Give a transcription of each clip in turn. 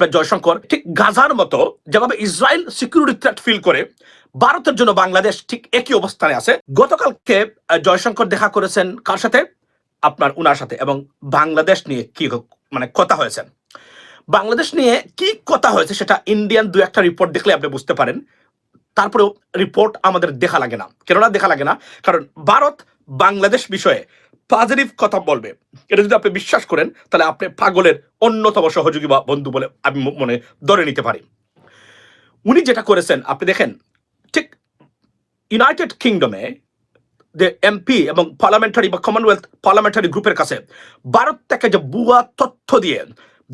আপনার জয়শঙ্কর ঠিক গাজার মতো যেভাবে ইসরায়েল সিকিউরিটি থ্রেট ফিল করে, ভারতের জন্য বাংলাদেশ ঠিক একই অবস্থানে আছে। গতকালকে জয়শঙ্কর দেখা করেছেন কার সাথে? আপনার উনার সাথে এবং বাংলাদেশ নিয়ে কি মানে কথা হয়েছে। বাংলাদেশ নিয়ে কি কথা হয়েছে সেটা ইন্ডিয়ান দু একটা রিপোর্ট দেখলে আপনি বুঝতে পারেন। তারপরেও রিপোর্ট আমাদের দেখা লাগে না। কেননা দেখা লাগে না। কারণ ভারত বাংলাদেশ বিষয়ে পজিটিভ কথা বলবে। এটা যদি আপনি বিশ্বাস করেন, তাহলে আপনি পাগলের অন্যতম সহযোগী বা বন্ধু বলে আমি মনে, ধরে নিতে পারি। উনি যেটা করেছেন, আপনি দেখেন, ঠিক ইউনাইটেড কিংডমে যে এমপি এবং পার্লামেন্টারি বা কমনওয়েলথ পার্লামেন্টারি গ্রুপের কাছে, ভারত থেকে যে বুয়া তথ্য দিয়ে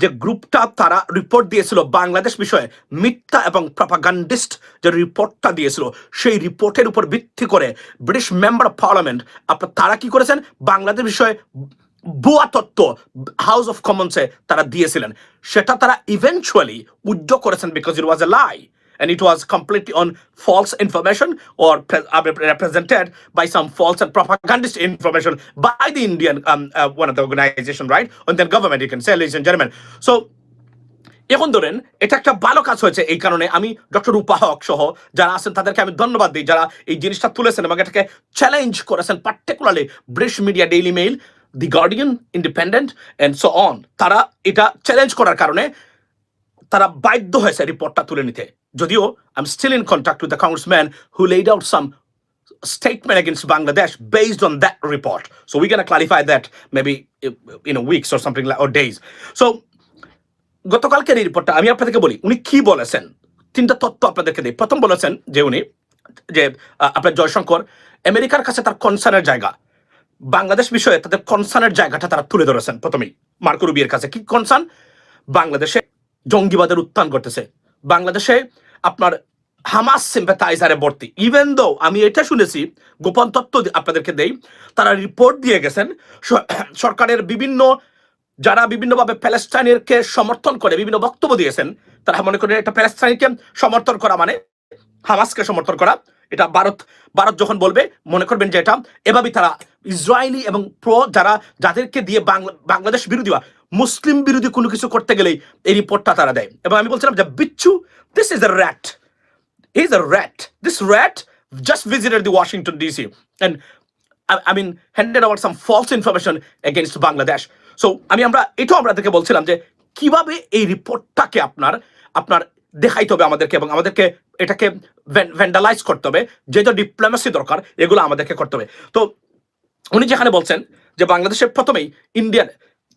যে গ্রুপটা তারা রিপোর্ট দিয়েছিল বাংলাদেশ বিষয়ে, মিথ্যা এবং প্রপাগান্ডিস্ট যে রিপোর্টটা দিয়েছিল, সেই রিপোর্টের উপর ভিত্তি করে ব্রিটিশ মেম্বার অফ পার্লামেন্ট আপনার তারা কি করেছেন? বাংলাদেশ বিষয়ে ভুয়া তত্ত্ব হাউস অফ কমন্সে তারা দিয়েছিলেন। সেটা তারা ইভেনচুয়ালি উদ্যোগ করেছেন because it was a lie and it was completely on false information or pre- uh, represented by some false and propagandist information by the Indian um, uh, one of the organization, right? And then government, you can say, ladies and gentlemen. So এখন ধরেন এটা একটা ভালো কাজ হয়েছে এই কারণে আমি ডক্টর উপাহক সহ যারা আছেন তাদেরকে আমি ধন্যবাদ দিই যারা এই জিনিসটা তুলেছেন এবং এটাকে চ্যালেঞ্জ করেছেন particularly British media Daily Mail the Guardian Independent and so on তারা এটা চ্যালেঞ্জ করার কারণে তারা বাধ্য হয়েছে রিপোর্টটা তুলে নিতে যদিও I am still in contact with the congressman who laid out some statement against Bangladesh based on that report. So we're going to clarify that maybe uh, in a weeks or something like or days. So গতকালকের এই রিপোর্টটা আমি আপনাদেরকে বলি উনি কি বলেছেন? তিনটা তথ্য আপনাদেরকে দিই। প্রথম বলেছেন যে উনি যে আপনার জয়শঙ্কর আমেরিকার কাছে তার কনসার্নের জায়গা। বাংলাদেশ বিষয়ে তাদের কনসার্নের জায়গাটা তারা তুলে ধরেছেন প্রথমেই। মার্কো রুবিয়ের কাছে কি কনসার্ন বাংলাদেশে জঙ্গিবাদের উত্থান করতেছে বাংলাদেশে আপনার হামাস সিম্পাথাইজারে ভর্তি। ইভেন দো আমি এটা শুনেছি, গোপন দি- আপনাদেরকে দেই, তারা রিপোর্ট দিয়ে গেছেন সরকারের বিভিন্ন, যারা বিভিন্নভাবে প্যালেস্টাইনকে সমর্থন করে, বিভিন্ন বক্তব্য দিয়েছেন, তারা মনে করেন একটা প্যালেস্টাইনকে সমর্থন করা মানে হামাসকে সমর্থন করা। এটা ভারত ভারত যখন বলবে, মনে করবেন যে এটা এভাবেই তারা ইসরায়েলি এবং প্রো যারা, যাদেরকে দিয়ে বাংলা বাংলাদেশ বিরোধী মুসলিম বিরোধী কোনো কিছু করতে গেলেই এই রিপোর্টটা তারা দেয়। এবং আমি বলছিলাম যে, বিচ্ছু this is a rat is a rat this rat just visited the Washington DC and I mean handed over some false information against Bangladesh. So, আমি আমরা, এটাও আমরা আমাদেরকে বলছিলাম যে, কীভাবে এই রিপোর্টটাকে আপনার আপনার দেখাইতে হবে আমাদেরকে এবং আমাদেরকে এটাকে ভ্যান্ডালাইজ করতে হবে? যেহেতু ডিপ্লোমেসি দরকার, এগুলো আমাদেরকে করতে হবে। তো উনি যেখানে বলছেন যে, বাংলাদেশের প্রথমেই ইন্ডিয়ান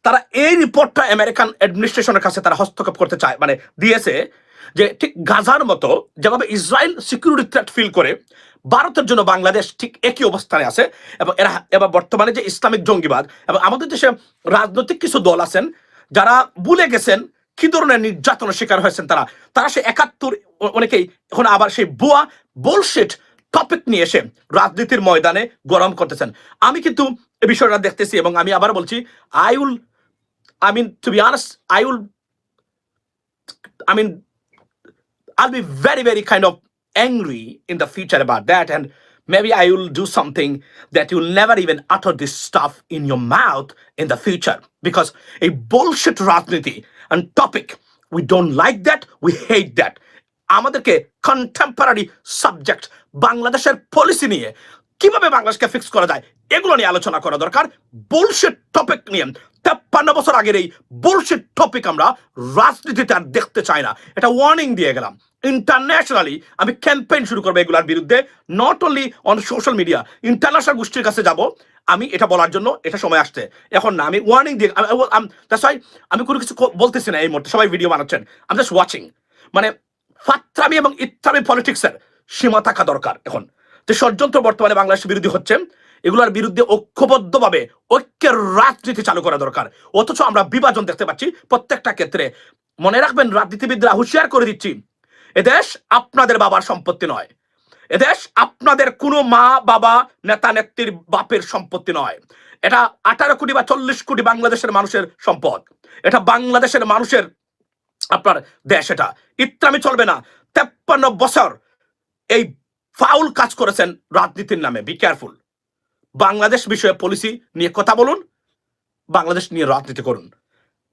তারা এই রিপোর্টটা আমেরিকান অ্যাডমিনিস্ট্রেশনের কাছে তারা হস্তক্ষেপ করতে চায়। মানে দিয়েছে যে ঠিক গাজার মতো যেভাবে ইসরায়েল সিকিউরিটি থ্রেট ফিল করে, ভারতের জন্য বাংলাদেশ ঠিক একই অবস্থানে আছে এবং এরা এবার বর্তমানে যে ইসলামিক জঙ্গিবাদ এবং আমাদের দেশে রাজনৈতিক কিছু দল আছেন, যারা ভুলে গেছেন কি ধরনের নির্যাতনের শিকার হয়েছেন তারা। তারা সে একাত্তর, অনেকেই এখন আবার সেই বুয়া বোলশেট টপিক নিয়ে এসে রাজনীতির ময়দানে গরম করতেছেন। আমি কিন্তু এই বিষয়টা দেখতেছি এবং আমি আবার বলছি I will I mean to be earners I will I mean, I'll be very, very kind of angry in the future about that. And maybe I will do something that you'll never even utter this stuff in your mouth in the future. Because a bullshit রাজনীতি and topic, we don't like that, we hate that. আমাদেরকে contemporary subject বাংলাদেশের policy নিয়ে কীভাবে বাংলাদেশকে fix করা যায় এগুলো নিয়ে আলোচনা করা দরকার বুলশিট টপিক নিয়ে তেপ্পান্ন বছর আগের এই বুলশিট টপিক আমরা রাজনীতিতে আর দেখতে চাই না। এটা ওয়ার্নিং দিয়ে গেলাম। ইন্টারন্যাশনালি আমি ক্যাম্পেইন শুরু করব এগুলার বিরুদ্ধে not only on social media international গোষ্ঠীর কাছে যাব। আমি এটা বলার জন্য এটা সময় আসছে। এখন না, আমি ওয়ার্নিং দিয়ে, আমি- কোনো কিছু বলতেছি না এই মুহূর্তে। সবাই ভিডিও বানাচ্ছেন। আমি জাস্ট ওয়াচিং মানে ফাত্রামি এবং ইত্রামি পলিটিক্সের সীমা থাকা দরকার এখন। যে ষড়যন্ত্র বর্তমানে বাংলাদেশ বিরোধী হচ্ছে এগুলোর বিরুদ্ধে ঐক্যবদ্ধভাবে ঐক্যের রাজনীতি চালু করা দরকার। অথচ আমরা বিভাজন দেখতে পাচ্ছি প্রত্যেকটা ক্ষেত্রে। মনে রাখবেন, রাজনীতিবিদরা হুঁশিয়ার করে দিচ্ছি এদেশ আপনাদের বাবার সম্পত্তি নয়। এদেশ আপনাদের কোনো মা, বাবা, নেতা, নেত্রীর বাপের সম্পত্তি নয়। এটা আঠারো কোটি বা চল্লিশ কোটি বাংলাদেশের মানুষের সম্পদ। এটা বাংলাদেশের মানুষের আপনার দেশ এটা। ইত্রামি চলবে না। তেপ্পান্ন বছর এই ফাউল কাজ করেছেন রাজনীতির নামে। বি কেয়ারফুল বাংলাদেশ বিষয়ে পলিসি নিয়ে কথা বলুন, বাংলাদেশ নিয়ে রাজনীতি করুন।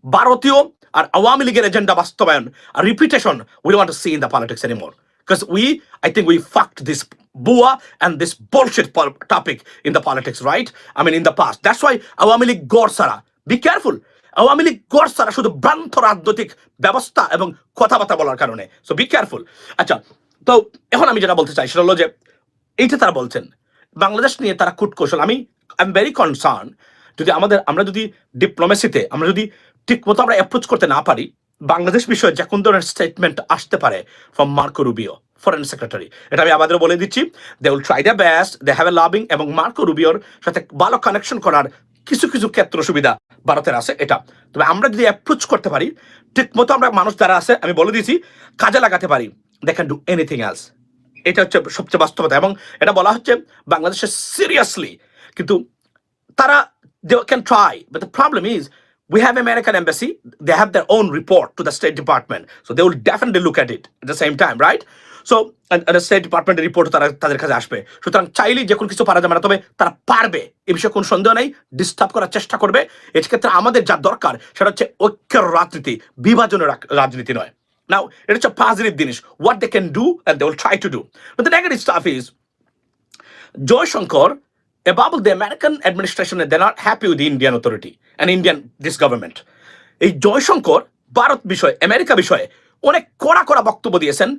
ভারতীয় আর আওয়ামী লীগের এজেন্ডা বাস্তবায়ন আর repetition we want to see in the politics anymore because we, i think we fucked this bua and this bullshit topic in the politics, right? I mean, in the past. Why Awami League গড় সারা be careful Awami League গড় সারা শুধু ভ্রান্ত রাজনৈতিক ব্যবস্থা এবং কথাবার্তা বলার কারণে। সো বি কেয়ারফুল আচ্ছা তো এখন আমি যেটা বলতে চাই সেটা হলো যে, এইটা তারা বলছেন বাংলাদেশ নিয়ে তারা কূটকৌশল আমি আই এম ভেরি কনসার্ন যদি আমাদের, আমরা যদি ডিপ্লোমেসিতে আমরা যদি ঠিক মতো আমরা অ্যাপ্রোচ করতে না পারি, বাংলাদেশ বিষয়ে যে কোন ধরনের স্টেটমেন্ট আসতে পারে from Marco Rubio foreign secretary এটা আমি আমাদের বলে দিচ্ছি they will try the best they have a loving এবং মার্কো রুবিওর সাথে ভালো কানেকশন করার কিছু কিছু ক্ষেত্র সুবিধা ভারতের আছে এটা। তবে আমরা যদি অ্যাপ্রোচ করতে পারি ঠিক মতো আমরা মানুষ যারা আছে, আমি বলে দিচ্ছি কাজে লাগাতে পারি। They can do anything else এটা হচ্ছে সবচেয়ে বাস্তবতা এবং এটা বলা হচ্ছে বাংলাদেশে সিরিয়াসলি কিন্তু তারা they can try but the problem is we have American embassy they have their own report to the state department so they will definitely look at it at the same time right so state ডিপার্টমেন্টের report তারা, তাদের কাছে আসবে। সুতরাং চাইলেই যে কোনো কিছু পারা যাবে না, তবে তারা পারবে। এ বিষয়ে কোনো সন্দেহ নেই ডিস্টার্ব করার চেষ্টা করবে। এক্ষেত্রে আমাদের যা দরকার, সেটা হচ্ছে ঐক্যের রাজনীতি, বিভাজনের রাজনীতি নয়। নাও এটা হচ্ছে পজিটিভ জিনিস what they can do and they will try to do but the negative stuff is Joyshankar, above the American administration, they're not happy with the Indian authority and Indian this government. এই জয়শঙ্কর ভারত বিষয়ে America বিষয়ে অনেক কড়া কড়া বক্তব্য দিয়েছেন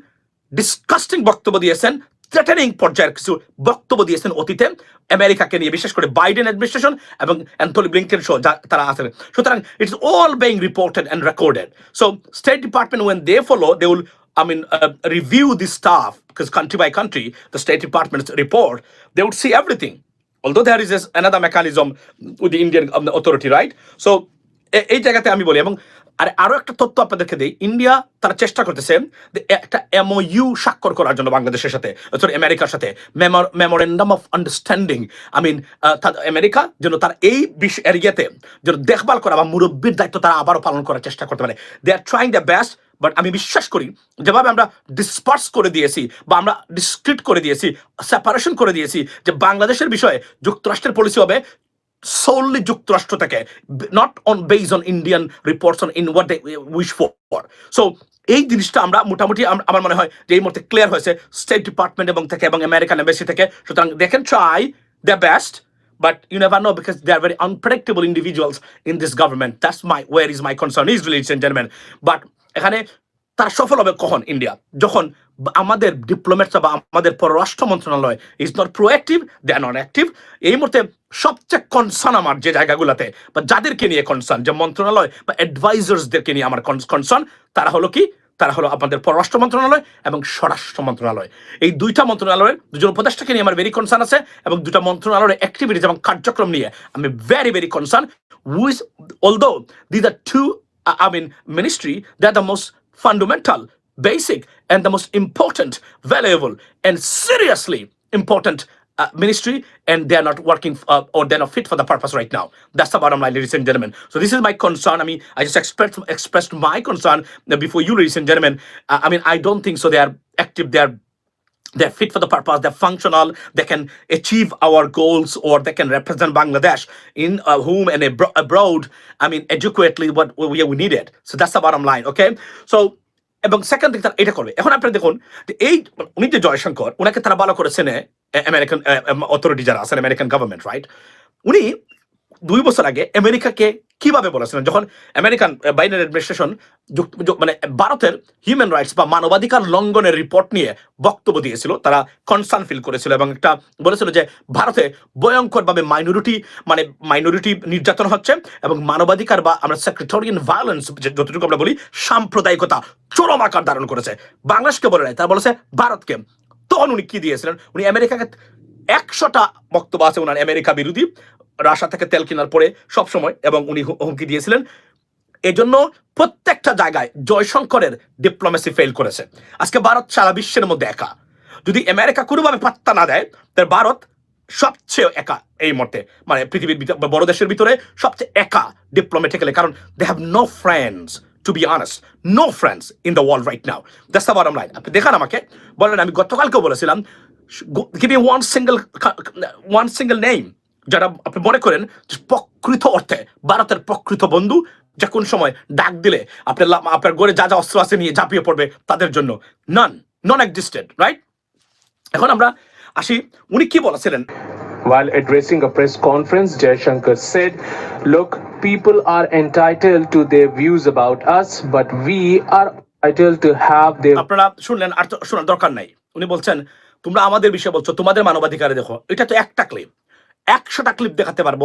disgusting বক্তব্য দিয়েছেন থ্রেটানিং পর্যায়ের কিছু বক্তব্য দিয়েছেন অতীতে আমেরিকাকে নিয়ে বিশেষ করে বাইডেন অ্যাডমিনিস্ট্রেশন এবং অ্যান্থনি ব্লিংকেন শো তারা আছেন সুতরাং it's all being reported and recorded so state department when they follow they will I mean, uh, review the staff because country by country, the State Department's report, they would see everything. Although there is this, another mechanism with the Indian um, authority, right? So, এই জায়গাতে আমি বলি এবং আর আরও একটা তথ্য আপনাদেরকে দিই। ইন্ডিয়া তারা চেষ্টা করতেছে একটা এমওইউ স্বাক্ষর করার জন্য বাংলাদেশের সাথে সরি আমেরিকার সাথে। Memorandum of understanding I mean America যেন তার এই বিশ এরিয়াতে যেন দেখভাল করা বা মুরব্বীর দায়িত্ব তারা আবারও পালন করার চেষ্টা করতে পারে। They are trying the best but আমি বিশ্বাস করি যেভাবে আমরা ডিসপার্স করে দিয়েছি বা আমরা ডিসক্রিট করে দিয়েছি সেপারেশন করে দিয়েছি, যে বাংলাদেশের বিষয়ে যুক্তরাষ্ট্রের পলিসি হবে solely যুক্তরাষ্ট্র থেকে not on base on Indian reports on in what they wish for so এই জিনিসটা আমরা মোটামুটি আম- আমার মনে হয় যে এই মুহূর্তে ক্লিয়ার হয়েছে স্টেট ডিপার্টমেন্ট এবং থেকে এবং আমেরিকান এম্বাসি থেকে সুতরাং they can try the best But you never know because they are very unpredictable individuals in this government. That's my where is my concern is, ladies and gentlemen. But এখানে তারা সফল হবে কখন? India যখন আমাদের ডিপ্লোমেটরা বা আমাদের পররাষ্ট্র মন্ত্রণালয় is not proactive they are not active এই মুহূর্তে সবচেয়ে কনসার্ন আমার যে জায়গাগুলোতে বা যাদেরকে নিয়ে কনসার্ন যে মন্ত্রণালয় বা অ্যাডভাইজার্সদেরকে নিয়ে আমার কনসার্ন তারা হলো কি? তারা হলো আমাদের পররাষ্ট্র মন্ত্রণালয় এবং স্বরাষ্ট্র মন্ত্রণালয়। এই দুইটা মন্ত্রণালয়ের দুজন উপদেষ্টাকে নিয়ে আমার ভেরি কনসার্ন আছে এবং দুটা মন্ত্রণালয়ের অ্যাক্টিভিটিজ এবং কার্যক্রম নিয়ে আমি very very concern with although these are two I mean, ministry, they're the most fundamental, basic, and the most important, valuable, and seriously important uh, ministry, and they're not working uh, or they're not fit for the purpose right now. That's the bottom line, ladies and gentlemen. So this is my concern. I mean, I just expressed expressed my concern before you, ladies and gentlemen. Uh, I mean, I don't think so. They are active. They are they're fit for the purpose they're functional they can achieve our goals or they can represent bangladesh in uh, whom and abro- abroad i mean adequately what we, we needed so that's the bottom line okay so এবং second দিক তারা এটা করবে এখন আপনারা দেখুন এই উনি যে জয়শঙ্কর ওনাকে তারা ভালো করে চেনে আমেরিকান অথরিটি যারা আছেন আমেরিকান গভর্নমেন্ট রাইট উনি দুই বছর আগে আমেরিকাকে কীভাবে বলেছিলেন যখন আমেরিকান বাইডেন অ্যাডমিনিস্ট্রেশন মানে ভারতের হিউম্যান রাইটস বা মানবাধিকার লঙ্ঘনের রিপোর্ট নিয়ে বক্তব্য দিয়েছিল, তারা কনসার্ন ফিল করেছিল এবং একটা বলেছিল যে ভারতে ভয়ঙ্করভাবে মাইনরিটি মানে মাইনরিটি নির্যাতন হচ্ছে এবং মানবাধিকার বা আমরা সেক্রেটারিয়ান ভায়োলেন্স যতটুকু আমরা বলি, সাম্প্রদায়িকতা চরম আকার ধারণ করেছে। বাংলাদেশকে বলে নাই, তারা বলেছে ভারতকে। তখন উনি কি দিয়েছিলেন? উনি আমেরিকাকে একশোটা বক্তব্য আছে ওনার আমেরিকা বিরোধী। রাশিয়া থেকে তেল কেনার পরে সবসময় এবং উনি হুমকি দিয়েছিলেন। এজন্য প্রত্যেকটা জায়গায় জয়শঙ্করের ডিপ্লোমেসি ফেল করেছে। আজকে ভারত সারা বিশ্বের মধ্যে একা। যদি আমেরিকা কোনোভাবে পাত্তা না দেয় তাহলে ভারত সবচেয়ে একা এই মুহূর্তে। মানে পৃথিবীর বড় দেশের ভিতরে সবচেয়ে একা ডিপ্লোমেটিক্যালি কারণ they have no friends to be honest no friends in the world right now that's the bottom line আপনি দেখান আমাকে। বলেন, আমি গতকালকেও বলেছিলাম give me one single one single name যারা আপনি মনে করেন যে প্রকৃত অর্থে ভারতের প্রকৃত বন্ধু যে কোন সময় ডাক দিলে আপনার আপনার গড়ে যা যা অস্ত্র আছে নিয়ে ঝাঁপিয়ে পড়বে তাদের জন্য। নন নন এক্সিস্টেড রাইট এখন আমরা আসি উনি কি বলেছিলেন? While addressing a press conference, Jaishankar said, Look, people are entitled to their views about us, but we are entitled to have their আপনারা শুনলেন আর শোনার দরকার নাই। উনি বলছেন তোমরা আমাদের বিষয়ে বলছো তোমাদের মানবাধিকারে দেখো। এটা তো একটা ক্লিপ একশোটা ক্লিপ দেখাতে পারব।